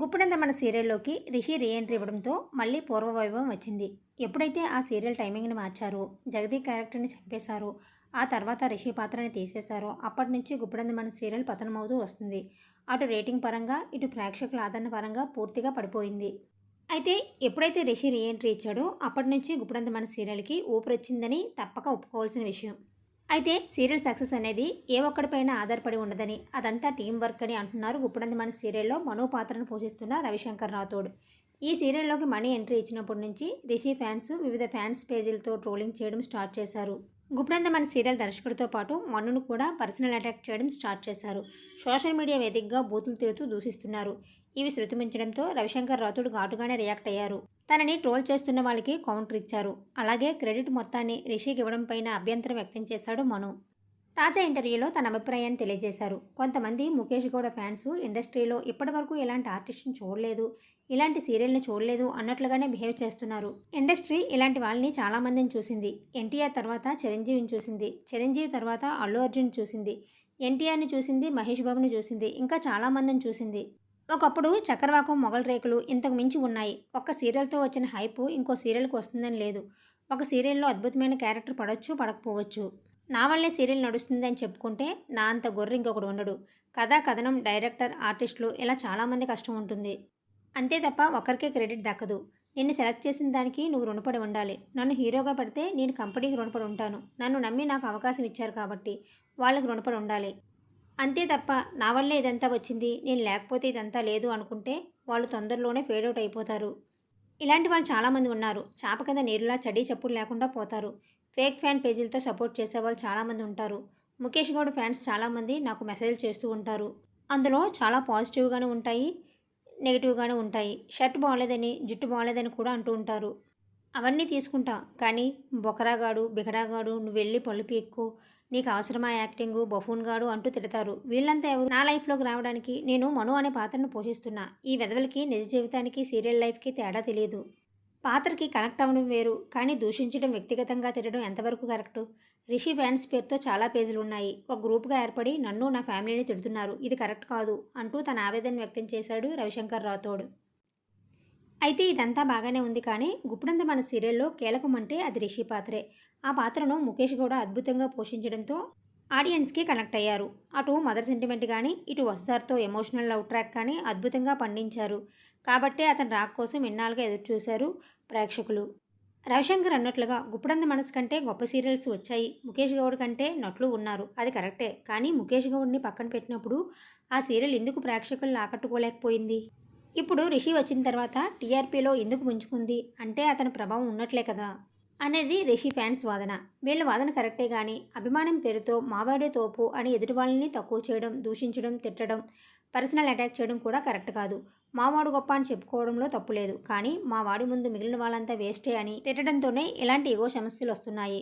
గుప్పుడంత మన సీరియల్లోకి రిషి రీఎంట్రీ ఇవ్వడంతో మళ్ళీ పూర్వవైభవం వచ్చింది. ఎప్పుడైతే ఆ సీరియల్ టైమింగ్ని మార్చారో జగదీ క్యారెక్టర్ని చంపేశారో ఆ తర్వాత రిషి పాత్రని తీసేశారో అప్పటి నుంచి గుప్పుడంత మన సీరియల్ పతనమవుతూ వస్తుంది. అటు రేటింగ్ పరంగా ఇటు ప్రేక్షకుల ఆదరణ పరంగా పూర్తిగా పడిపోయింది. అయితే ఎప్పుడైతే రిషి రీఎంట్రీ ఇచ్చాడో అప్పటి నుంచి గుప్పుడంత మన సీరియల్కి ఊపిరొచ్చిందని తప్పక ఒప్పుకోవాల్సిన విషయం. అయితే సీరియల్ సక్సెస్ అనేది ఏ ఒక్కడిపైన ఆధారపడి ఉండదని అదంతా టీం వర్క్ అని అంటున్నారు గుప్పుడంది మన సీరియల్లో మనో పాత్రను పోషిస్తున్న రవిశంకర్ రాథోడ్. ఈ సీరియల్లోకి మనీ ఎంట్రీ ఇచ్చినప్పటి నుంచి రిషి ఫ్యాన్స్ వివిధ ఫ్యాన్స్ పేజీలతో ట్రోలింగ్ చేయడం స్టార్ట్ చేశారు. గుప్రంద మన సీరియల్ దర్శకుడితో పాటు మన్నును కూడా పర్సనల్ అటాక్ చేయడం స్టార్ట్ చేశారు. సోషల్ మీడియా వేదికగా బూతులు తిరుగుతూ దూషిస్తున్నారు. ఇవి శృతిమించడంతో రవిశంకర్ రాథోడ్ ఘాటుగానే రియాక్ట్ అయ్యారు. తనని ట్రోల్ చేస్తున్న వాళ్ళకి కౌంటర్ ఇచ్చారు. అలాగే క్రెడిట్ మొత్తాన్ని రిషికి ఇవ్వడం పైన అభ్యంతరం వ్యక్తం చేశాడు మను. తాజా ఇంటర్వ్యూలో తన అభిప్రాయాన్ని తెలియజేశారు. కొంతమంది ముఖేష్ గౌడ ఫ్యాన్స్ ఇండస్ట్రీలో ఇప్పటివరకు ఇలాంటి ఆర్టిస్ట్ని చూడలేదు ఇలాంటి సీరియల్ని చూడలేదు అన్నట్లుగానే బిహేవ్ చేస్తున్నారు. ఇండస్ట్రీ ఇలాంటి వాళ్ళని చాలామందిని చూసింది. ఎన్టీఆర్ తర్వాత చిరంజీవిని చూసింది. చిరంజీవి తర్వాత అల్లు అర్జున్ చూసింది. ఎన్టీఆర్ని చూసింది మహేష్ బాబుని చూసింది ఇంకా చాలామందిని చూసింది. ఒకప్పుడు చక్రవాకం మొగల్ రేకులు ఇంతకు మించి ఉన్నాయి. ఒక్క సీరియల్తో వచ్చిన హైపు ఇంకో సీరియల్కి వస్తుందని లేదు. ఒక సీరియల్లో అద్భుతమైన క్యారెక్టర్ పడవచ్చు పడకపోవచ్చు. నా వల్లే సీరియల్ నడుస్తుందని చెప్పుకుంటే నా అంత గొర్రె ఇంకొకడు ఉండడు. కథా కథనం డైరెక్టర్ ఆర్టిస్టులు ఇలా చాలామంది కష్టం ఉంటుంది. అంతే తప్ప ఒకరికే క్రెడిట్ దక్కదు. నిన్ను సెలెక్ట్ చేసిన దానికి నువ్వు రుణపడి ఉండాలి. నన్ను హీరోగా పెడితే నేను కంపెనీకి రుణపడి ఉంటాను. నన్ను నమ్మి నాకు అవకాశం ఇచ్చారు కాబట్టి వాళ్ళకి రుణపడి ఉండాలి. అంతే తప్ప నా వల్లే ఇదంతా వచ్చింది. నేను లేకపోతే ఇదంతా లేదు అనుకుంటే వాళ్ళు తొందరలోనే ఫేడ్ అవుట్ అయిపోతారు. ఇలాంటి వాళ్ళు చాలామంది ఉన్నారు. చాప కింద నీరులా చడి చప్పుడు లేకుండా పోతారు. ఫేక్ ఫ్యాన్ పేజీలతో సపోర్ట్ చేసేవాళ్ళు చాలామంది ఉంటారు. ముఖేష్ గౌడ్ ఫ్యాన్స్ చాలామంది నాకు మెసేజ్ చేస్తూ ఉంటారు. అందులో చాలా పాజిటివ్గానే ఉంటాయి నెగిటివ్గానే ఉంటాయి. షర్ట్ బాగలేదని జుట్టు బాగలేదని కూడా అంటూ ఉంటారు. అవన్నీ తీసుకుంటా కానీ బొకరాగాడు బిగడాగాడు నువ్వు వెళ్ళి పళ్ళు పీక్కు నీకు అవసరమా యాక్టింగు బఫూన్ గాడు అంటూ తిడతారు. వీళ్ళంతా ఎవరు? నా లైఫ్లోకి రావడానికి నేను మను అనే పాత్రను పోషిస్తున్నా. ఈ వెధవలకి నిజ జీవితానికి సీరియల్ లైఫ్కి తేడా తెలియదు. పాత్రకి కనెక్ట్ అవ్వడం వేరు కానీ దూషించడం వ్యక్తిగతంగా తిరగడం ఎంతవరకు కరెక్టు? రిషి ఫ్యాన్స్ పేరుతో చాలా పేజీలు ఉన్నాయి. ఒక గ్రూప్గా ఏర్పడి నన్ను నా ఫ్యామిలీని తిడుతున్నారు. ఇది కరెక్ట్ కాదు అంటూ తన ఆవేదన వ్యక్తం చేశాడు రవిశంకర్ రాథోడ్. అయితే ఇదంతా బాగానే ఉంది కానీ గుప్పుడంత మన సీరియల్లో కీలకం అంటే అది రిషి పాత్రే. ఆ పాత్రను ముఖేష్ గౌడ అద్భుతంగా పోషించడంతో ఆడియన్స్కి కనెక్ట్ అయ్యారు. అటు మదర్ సెంటిమెంట్ కానీ ఇటు వస్తార్తో ఎమోషనల్ లవ్ ట్రాక్ కానీ అద్భుతంగా పండించారు. కాబట్టే అతని రాక్ కోసం ఎన్నాళ్ళుగా ఎదురుచూశారు ప్రేక్షకులు. రవిశంకర్ అన్నట్లుగా గుప్పడంద మనసు కంటే గొప్ప సీరియల్స్ వచ్చాయి. ముఖేష్ గౌడ్ కంటే నటులు ఉన్నారు. అది కరెక్టే. కానీ ముఖేష్ గౌడ్ని పక్కన పెట్టినప్పుడు ఆ సీరియల్ ఎందుకు ప్రేక్షకులను ఆకట్టుకోలేకపోయింది? ఇప్పుడు రిషి వచ్చిన తర్వాత టీఆర్పీలో ఎందుకు ముంచుకుంది అంటే అతని ప్రభావం ఉన్నట్లే కదా. అనేది రిషి ఫ్యాన్స్ వాదన. వీళ్ళ వాదన కరెక్టే కానీ అభిమానం పేరుతో మావాడే తోపు అని ఎదుటి వాళ్ళని తక్కువ చేయడం దూషించడం తిట్టడం పర్సనల్ అటాక్ చేయడం కూడా కరెక్ట్ కాదు. మావాడు గొప్ప అని చెప్పుకోవడంలో తప్పు లేదు. కానీ మా వాడి ముందు మిగిలిన వాళ్ళంతా వేస్టే అని తిట్టడంతోనే ఇలాంటి ఎగో సమస్యలు వస్తున్నాయి.